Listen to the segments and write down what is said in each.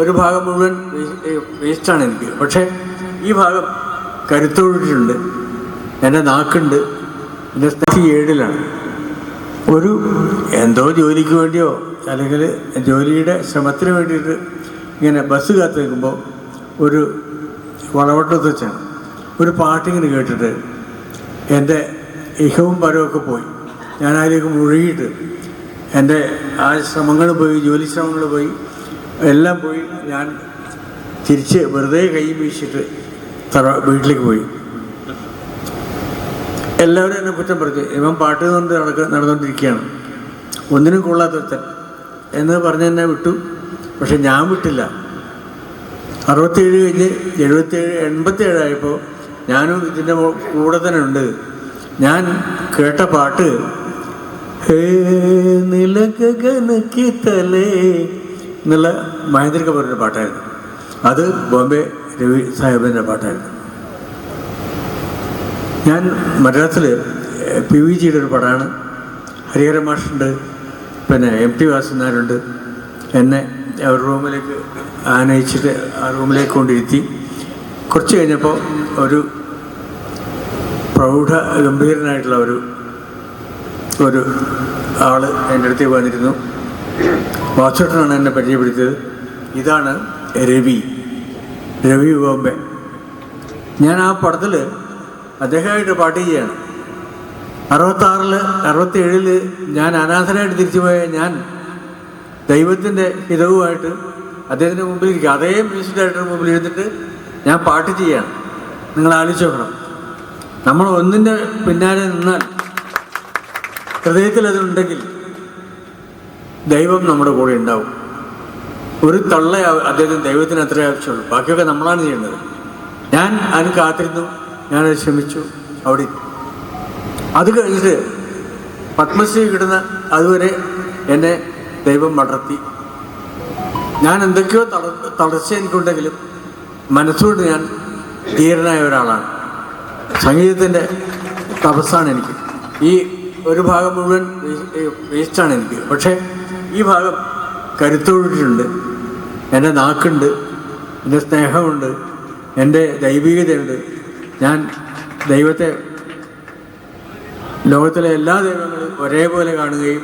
ഒരു ഭാഗം മുഴുവൻ വേസ്റ്റാണ് എനിക്ക്. പക്ഷേ ഈ ഭാഗം കരുത്തോടിട്ടുണ്ട് എന്റെ നാക്കുണ്ട്. എന്റെ സ്ഥിതി ഏഴിലാണ്. ഒരു എന്തോ ജോലിക്ക് വേണ്ടിയോ അല്ലെങ്കിൽ ജോലിയുടെ ശ്രമത്തിന് വേണ്ടിയിട്ട് ഇങ്ങനെ ബസ് കാത്തു നിൽക്കുമ്പോൾ ഒരു വളവട്ടത്ത് വെച്ചാണ്. ഒരു പാട്ടിങ്ങനെ കേട്ടിട്ട് എന്റെ ഇഹവും പരമൊക്കെ പോയി. ഞാൻ മുഴുകിയിട്ട് എന്റെ ആ ശ്രമങ്ങൾ പോയി ജോലി ശ്രമങ്ങൾ പോയി. എല്ലാം പോയി. ഞാൻ തിരിച്ച് വെറുതെ കൈ വീശിട്ട് തറ വീട്ടിലേക്ക് പോയി. എല്ലാവരും എന്നെ കുറ്റം പറഞ്ഞു. ഇവൻ പാട്ട് കൊണ്ട് നടക്ക നടന്നുകൊണ്ടിരിക്കുകയാണ് ഒന്നിനും കൊള്ളാത്തൊരുത്തൻ എന്ന് പറഞ്ഞ് എന്നെ വിട്ടു. പക്ഷെ ഞാൻ വിട്ടില്ല. അറുപത്തേഴ് കഴിഞ്ഞ് എഴുപത്തേഴ് എൺപത്തേഴായപ്പോൾ ഞാനും ഇതിന്റെ കൂടെ തന്നെ ഉണ്ട്. ഞാൻ കേട്ട പാട്ട് ഹേ നിലഗഗനക്കി തലേ എന്നുള്ള മഹേന്ദ്ര കപൂറിന്റെ പാട്ടായിരുന്നു. അത് ബോംബെ രവി സാഹിബിന്റെ പാട്ടായിരുന്നു. ഞാൻ മദ്രാസിൽ പി വി ജിയുടെ ഒരു പടമാണ് ഹരിഹര മാഷുണ്ട് പിന്നെ എം ടി വാസുനാരുണ്ട് എന്നെ അവർ റൂമിലേക്ക് ആനയിച്ചിട്ട് ആ റൂമിലേക്ക് കൊണ്ടിരുത്തി കുറച്ച് കഴിഞ്ഞപ്പോൾ ഒരു പ്രൗഢ ഗംഭീരനായിട്ടുള്ള ഒരു ഒരു ആൾ എന്റെ അടുത്തേക്ക് വന്നിരുന്നു. വാസുട്ടനാണ് എന്നെ പരിചയപ്പെടുത്തിയത്. ഇതാണ് രവി. രവി ബോംബെ ഞാൻ ആ പടത്തിൽ അദ്ദേഹമായിട്ട് പാട്ട് ചെയ്യാണ്. അറുപത്താറിൽ അറുപത്തേഴിൽ ഞാൻ അനാഥനായിട്ട് തിരിച്ചു പോയ ഞാൻ ദൈവത്തിന്റെ ഹിതവുമായിട്ട് അദ്ദേഹത്തിന്റെ മുമ്പിൽ ഇരിക്കുക അതേ മ്യൂസിക് ഡയറക്ടറുടെ മുമ്പിൽ ഇരുന്നിട്ട് ഞാൻ പാട്ട് ചെയ്യാണ്. നിങ്ങൾ ആലോചിച്ച് നോക്കണം. നമ്മൾ ഒന്നിന്റെ പിന്നാലെ നിന്നാൽ ഹൃദയത്തിൽ അതുണ്ടെങ്കിൽ ദൈവം നമ്മുടെ കൂടെ ഉണ്ടാവും. ഒരു തള്ള അദ്ദേഹത്തിന് ദൈവത്തിന് അത്ര ആവശ്യമുള്ളൂ. ബാക്കിയൊക്കെ നമ്മളാണ് ചെയ്യേണ്ടത്. ഞാൻ അതിന് കാത്തിരുന്നു. ഞാനത് ശ്രമിച്ചു അവിടെ. അത് കഴിഞ്ഞിട്ട് പത്മശ്രീ കിട്ടുന്ന അതുവരെ എന്നെ ദൈവം വളർത്തി. ഞാൻ എന്തൊക്കെയോ തള തളർച്ച എനിക്കുണ്ടെങ്കിലും മനസ്സുകൊണ്ട് ഞാൻ ധീരനായ ഒരാളാണ്. സംഗീതത്തിന്റെ തപസ്സാണ് എനിക്ക്. ഈ ഒരു ഭാഗം മുഴുവൻ വേസ്റ്റാണ് എനിക്ക്. പക്ഷേ ഈ ഭാഗം കരുത്തോടിട്ടുണ്ട് എന്റെ നാക്കുണ്ട് എന്റെ സ്നേഹമുണ്ട് എന്റെ ദൈവികതയുണ്ട്. ഞാൻ ദൈവത്തെ ലോകത്തിലെ എല്ലാ ദൈവങ്ങളും ഒരേപോലെ കാണുകയും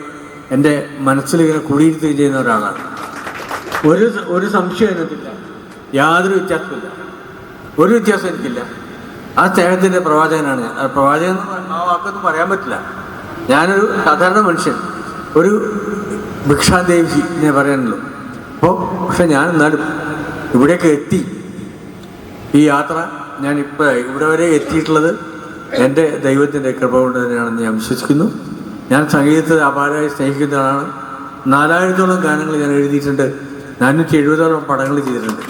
എന്റെ മനസ്സിലിങ്ങനെ കുടിയിരുത്തുകയും ചെയ്യുന്ന ഒരാളാണ്. ഒരു ഒരു സംശയം എനിക്കില്ല. യാതൊരു വ്യത്യാസമില്ല ഒരു വ്യത്യാസം എനിക്കില്ല. ആ സ്നേഹത്തിന്റെ പ്രവാചകനാണ് ഞാൻ. പ്രവാചകൻ ആ വാക്കൊന്നും പറയാൻ പറ്റില്ല. ഞാനൊരു സാധാരണ മനുഷ്യൻ. ഒരു ഭിക്ഷാദേവി ഞാൻ പറയാനല്ലോ അപ്പോൾ പക്ഷെ ഞാൻ എന്നാലും ഇവിടേക്ക് എത്തി. ഈ യാത്ര ഞാൻ ഇപ്പോൾ ഇവിടെ വരെ എത്തിയിട്ടുള്ളത് എന്റെ ദൈവത്തിന്റെ കൃപ കൊണ്ട് തന്നെയാണെന്ന് ഞാൻ വിശ്വസിക്കുന്നു. ഞാൻ സംഗീതത്തെ അപാരമായി സ്നേഹിക്കുന്ന ആളാണ് നാലായിരത്തോളം ഗാനങ്ങൾ ഞാൻ എഴുതിയിട്ടുണ്ട്. നാനൂറ്റി എഴുപതോളം പടങ്ങൾ ചെയ്തിട്ടുണ്ട്.